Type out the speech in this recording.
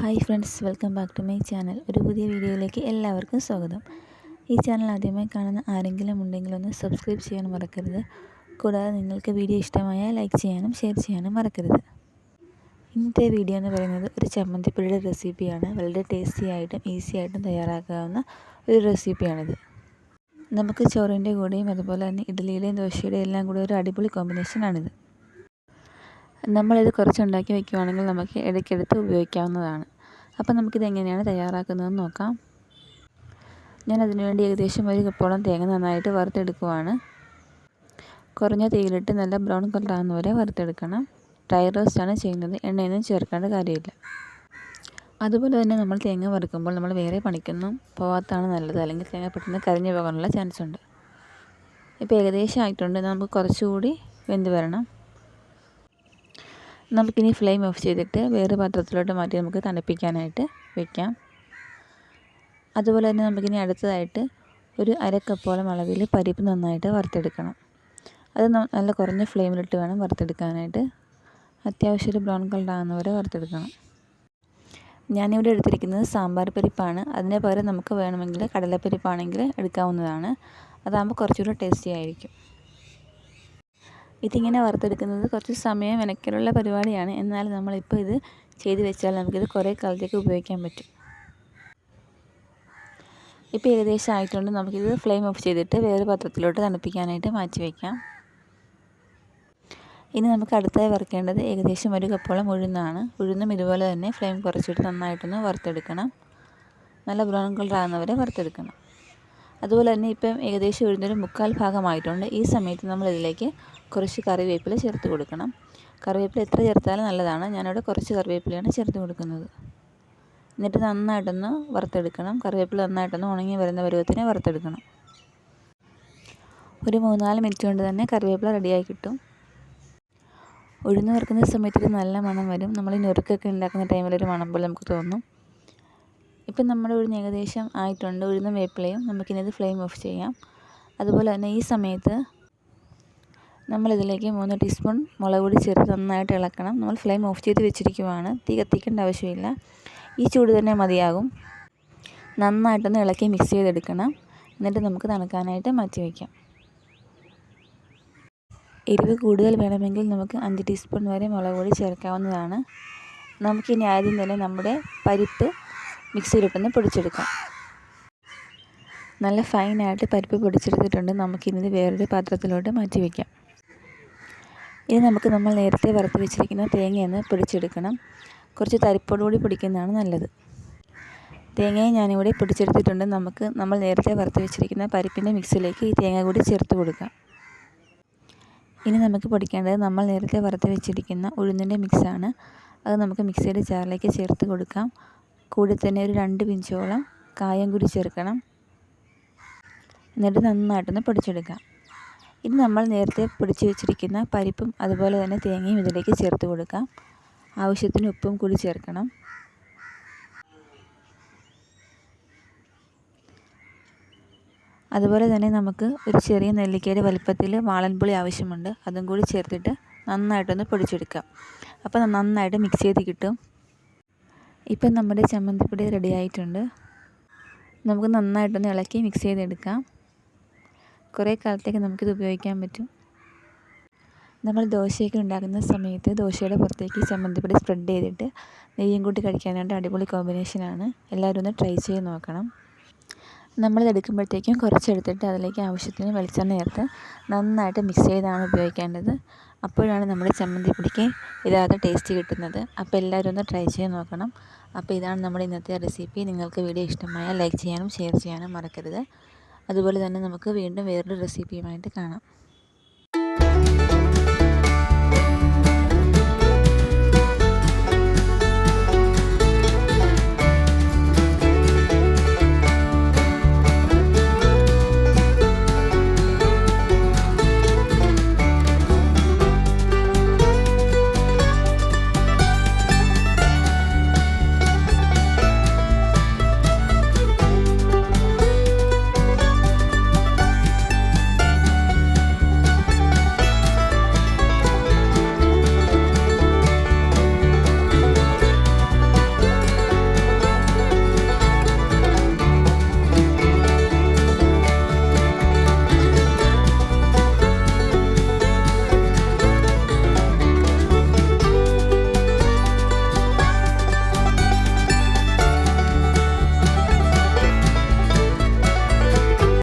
Hi friends welcome back to my channel. ഒരു പുതിയ വീഡിയോയിലേക്ക് എല്ലാവർക്കും സ്വാഗതം. ഈ ചാനൽ ആദ്യമായി കാണുന്ന ആരെങ്കിലും ഉണ്ടെങ്കിൽ ഒന്ന് സബ്സ്ക്രൈബ് ചെയ്യാൻ മറക്കരുത്. കൂടാതെ നിങ്ങൾക്ക് വീഡിയോ ഇഷ്ടമായാൽ ലൈക്ക് ചെയ്യാനും ഷെയർ ചെയ്യാനും മറക്കരുത്. ഇന്നത്തെ വീഡിയോ എന്ന് പറയുന്നത് ഒരു ചമ്മന്തിപ്പുഴയുടെ റെസിപ്പിയാണ്. വളരെ ടേസ്റ്റി ആയിട്ടും ഈസി ആയിട്ടും തയ്യാറാക്കാവുന്ന ഒരു റെസിപ്പിയാണിത്. നമുക്ക് ചോറിന്റെ കൂടെയും അതുപോലെ തന്നെ ഇഡ്ഡലിയുടെയും ദോശയുടെയും എല്ലാം കൂടെ ഒരു അടിപൊളി കോമ്പിനേഷനാണിത് നമ്മളിത് കുറച്ചുണ്ടാക്കി വയ്ക്കുവാണെങ്കിൽ നമുക്ക് ഇടയ്ക്കെടുത്ത് ഉപയോഗിക്കാവുന്നതാണ്. അപ്പോൾ നമുക്കിത് എങ്ങനെയാണ് തയ്യാറാക്കുന്നതെന്ന് നോക്കാം. ഞാൻ അതിനുവേണ്ടി ഏകദേശം ഒരു കപ്പോളം തേങ്ങ നന്നായിട്ട് വറുത്തെടുക്കുവാണ്. കുറഞ്ഞ തീയിലിട്ട് നല്ല ബ്രൗൺ കളറാകുന്ന പോലെ വറുത്തെടുക്കണം. ഡ്രൈ റോസ്റ്റാണ് ചെയ്യുന്നത്. എണ്ണയൊന്നും ചേർക്കേണ്ട കാര്യമില്ല. അതുപോലെ തന്നെ നമ്മൾ തേങ്ങ വറുക്കുമ്പോൾ നമ്മൾ വേറെ പണിക്കൊന്നും പോകാത്തതാണ് നല്ലത്. അല്ലെങ്കിൽ തേങ്ങ പെട്ടെന്ന് കരിഞ്ഞു പോകാനുള്ള ചാൻസ് ഉണ്ട് ഇപ്പോൾ ഏകദേശം ആയിട്ടുണ്ട്. നമുക്ക് കുറച്ചുകൂടി വെന്ത് വരണം. നമുക്കിനി ഫ്ലെയിം ഓഫ് ചെയ്തിട്ട് വേറെ പാത്രത്തിലോട്ട് മാറ്റി നമുക്ക് തണുപ്പിക്കാനായിട്ട് വെക്കാം. അതുപോലെ തന്നെ നമുക്കിനി അടുത്തതായിട്ട് ഒരു അരക്കപ്പോളം അളവിൽ പരിപ്പ് നന്നായിട്ട് വറുത്തെടുക്കണം. അത് നല്ല കുറഞ്ഞ ഫ്ലെയിമിലിട്ട് വേണം വറുത്തെടുക്കാനായിട്ട്. അത്യാവശ്യം ഒരു ബ്രൗൺ കളർ ആകുന്നവരെ വറുത്തെടുക്കണം. ഞാനിവിടെ എടുത്തിരിക്കുന്നത് സാമ്പാർ പരിപ്പാണ്. അതിന് പകരം നമുക്ക് വേണമെങ്കിൽ കടലപ്പരിപ്പാണെങ്കിൽ എടുക്കാവുന്നതാണ്. അതാകുമ്പോൾ കുറച്ചുകൂടെ ടേസ്റ്റി ആയിരിക്കും. ഇതിങ്ങനെ വറുത്തെടുക്കുന്നത് കുറച്ച് സമയം മെനക്കലുള്ള പരിപാടിയാണ്. എന്നാൽ നമ്മളിപ്പോൾ ഇത് ചെയ്ത് വെച്ചാൽ നമുക്കിത് കുറേ കാലത്തേക്ക് ഉപയോഗിക്കാൻ പറ്റും. ഇപ്പോൾ ഏകദേശം ആയിട്ടുണ്ട്. നമുക്കിത് ഫ്ലെയിം ഓഫ് ചെയ്തിട്ട് വേറെ പാത്രത്തിലോട്ട് തണുപ്പിക്കാനായിട്ട് മാറ്റി വയ്ക്കാം. ഇനി നമുക്ക് അടുത്തായി വറുക്കേണ്ടത് ഏകദേശം ഒരു കപ്പോളം ഉഴുന്നാണ്. ഉഴുന്നും ഇതുപോലെ തന്നെ ഫ്ലെയിം കുറച്ചിട്ട് നന്നായിട്ടൊന്ന് വറുത്തെടുക്കണം. നല്ല ബ്രൗൺ കളർ ആകുന്നവരെ വറുത്തെടുക്കണം. അതുപോലെ തന്നെ ഇപ്പം ഏകദേശം ഉഴുന്നൊരു മുക്കാൽ ഭാഗമായിട്ടുണ്ട്. ഈ സമയത്ത് നമ്മളിതിലേക്ക് കുറച്ച് കറിവേപ്പില ചേർത്ത് കൊടുക്കണം. കറിവേപ്പില എത്ര ചേർത്താലും നല്ലതാണ്. ഞാനിവിടെ കുറച്ച് കറിവേപ്പിലയാണ് ചേർത്ത് കൊടുക്കുന്നത്. എന്നിട്ട് നന്നായിട്ടൊന്ന് വറുത്തെടുക്കണം. കറിവേപ്പില നന്നായിട്ടൊന്ന് ഉണങ്ങി വരുന്ന പരുവത്തിന് വറുത്തെടുക്കണം. ഒരു മൂന്നാൽ മിനിറ്റ് കൊണ്ട് തന്നെ കറിവേപ്പില റെഡിയായി കിട്ടും. ഉഴുന്ന് വറുക്കുന്ന സമയത്ത് നല്ല മണം വരും. നമ്മൾ ഈ നുറുക്കൊക്കെ ഉണ്ടാക്കുന്ന ടൈമിലൊരു മണം പോലെ നമുക്ക് തോന്നും. ഇപ്പം നമ്മുടെ ഉഴുന്ന് ഏകദേശം ആയിട്ടുണ്ട്. ഉഴുന്നും വേപ്പിലയും നമുക്കിനി ഇത് ഫ്ലെയിം ഓഫ് ചെയ്യാം. അതുപോലെ തന്നെ ഈ സമയത്ത് നമ്മളിതിലേക്ക് മൂന്ന് ടീസ്പൂൺ മുളക് പൊടി ചേർത്ത് നന്നായിട്ട് ഇളക്കണം. നമ്മൾ ഫ്ലെയിം ഓഫ് ചെയ്ത് വെച്ചിരിക്കുവാണ്. തീ കത്തിക്കേണ്ട ആവശ്യമില്ല. ഈ ചൂട് തന്നെ മതിയാകും. നന്നായിട്ടൊന്ന് ഇളക്കി മിക്സ് ചെയ്തെടുക്കണം. എന്നിട്ട് നമുക്ക് തണുക്കാനായിട്ട് മാറ്റി വയ്ക്കാം. എരിവ് കൂടുതൽ വേണമെങ്കിൽ നമുക്ക് അഞ്ച് ടീസ്പൂൺ വരെ മുളക് പൊടി ചേർക്കാവുന്നതാണ്. നമുക്കിനി ആദ്യം തന്നെ നമ്മുടെ പരിപ്പ് മിക്സിയിലിട്ടൊന്ന് പൊടിച്ചെടുക്കാം. നല്ല ഫൈനായിട്ട് പരിപ്പ് പൊടിച്ചെടുത്തിട്ടുണ്ട്. നമുക്കിനി വേറൊരു പാത്രത്തിലോട്ട് മാറ്റി വയ്ക്കാം ഇനി നമുക്ക് നമ്മൾ നേരത്തെ വറുത്ത് വെച്ചിരിക്കുന്ന തേങ്ങയൊന്ന് പൊടിച്ചെടുക്കണം. കുറച്ച് തരിപ്പോടുകൂടി പൊടിക്കുന്നതാണ് നല്ലത്. തേങ്ങയെ ഞാനിവിടെ പൊടിച്ചെടുത്തിട്ടുണ്ട്. നമുക്ക് നമ്മൾ നേരത്തെ വറുത്ത് വെച്ചിരിക്കുന്ന പരിപ്പിന്റെ മിക്സിലേക്ക് ഈ തേങ്ങ കൂടി ചേർത്ത് കൊടുക്കാം. ഇനി നമുക്ക് പൊടിക്കേണ്ടത് നമ്മൾ നേരത്തെ വറുത്ത് വെച്ചിരിക്കുന്ന ഉഴുന്നിന്റെ മിക്സാണ്. അത് നമുക്ക് മിക്സിയുടെ ജാറിലേക്ക് ചേർത്ത് കൊടുക്കാം. കൂടി തന്നെ ഒരു രണ്ട് പിഞ്ചോളം കായം കൂടി ചേർക്കണം. എന്നിട്ട് നന്നായിട്ടൊന്ന് പൊടിച്ചെടുക്കാം ഇനി നമ്മൾ നേരത്തെ പൊടിച്ച് വെച്ചിരിക്കുന്ന പരിപ്പും അതുപോലെ തന്നെ തേങ്ങയും ഇതിലേക്ക് ചേർത്ത് കൊടുക്കാം. ആവശ്യത്തിന് ഉപ്പും കൂടി ചേർക്കണം. അതുപോലെ തന്നെ നമുക്ക് ഒരു ചെറിയ നെല്ലിക്കയുടെ വലുപ്പത്തിൽ വാളൻപുളി ആവശ്യമുണ്ട്. അതും കൂടി ചേർത്തിട്ട് നന്നായിട്ടൊന്ന് പൊടിച്ചെടുക്കാം. അപ്പോൾ നന്നായിട്ട് മിക്സ് ചെയ്ത് കിട്ടും. ഇപ്പം നമ്മുടെ ചമ്മന്തിപ്പൊടി റെഡി ആയിട്ടുണ്ട്. നമുക്ക് നന്നായിട്ടൊന്ന് ഇളക്കി മിക്സ് ചെയ്തെടുക്കാം. കുറേ കാലത്തേക്ക് നമുക്കിത് ഉപയോഗിക്കാൻ പറ്റും. നമ്മൾ ദോശയൊക്കെ ഉണ്ടാക്കുന്ന സമയത്ത് ദോശയുടെ പുറത്തേക്ക് ചമ്മന്തിപ്പൊടി സ്പ്രെഡ് ചെയ്തിട്ട് നെയ്യും കൂട്ടി കഴിക്കാനായിട്ട് അടിപൊളി കോമ്പിനേഷനാണ് എല്ലാവരും ഒന്ന് ട്രൈ ചെയ്ത് നോക്കണം. നമ്മളിത് എടുക്കുമ്പോഴത്തേക്കും കുറച്ചെടുത്തിട്ട് അതിലേക്ക് ആവശ്യത്തിന് വെളിച്ചെണ്ണ ചേർത്ത് നന്നായിട്ട് മിക്സ് ചെയ്താണ് ഉപയോഗിക്കേണ്ടത്. അപ്പോഴാണ് നമ്മുടെ ചമ്മന്തിപ്പൊടിക്ക് ഇതാകെ ടേസ്റ്റ് കിട്ടുന്നത്. അപ്പോൾ എല്ലാവരും ഒന്ന് ട്രൈ ചെയ്ത് നോക്കണം. അപ്പോൾ ഇതാണ് നമ്മുടെ ഇന്നത്തെ റെസിപ്പി നിങ്ങൾക്ക് വീഡിയോ ഇഷ്ടമായാൽ ലൈക്ക് ചെയ്യാനും ഷെയർ ചെയ്യാനും മറക്കരുത്. അതുപോലെ തന്നെ നമുക്ക് വീണ്ടും വേറൊരു റെസിപ്പിയുമായിട്ട് കാണാം.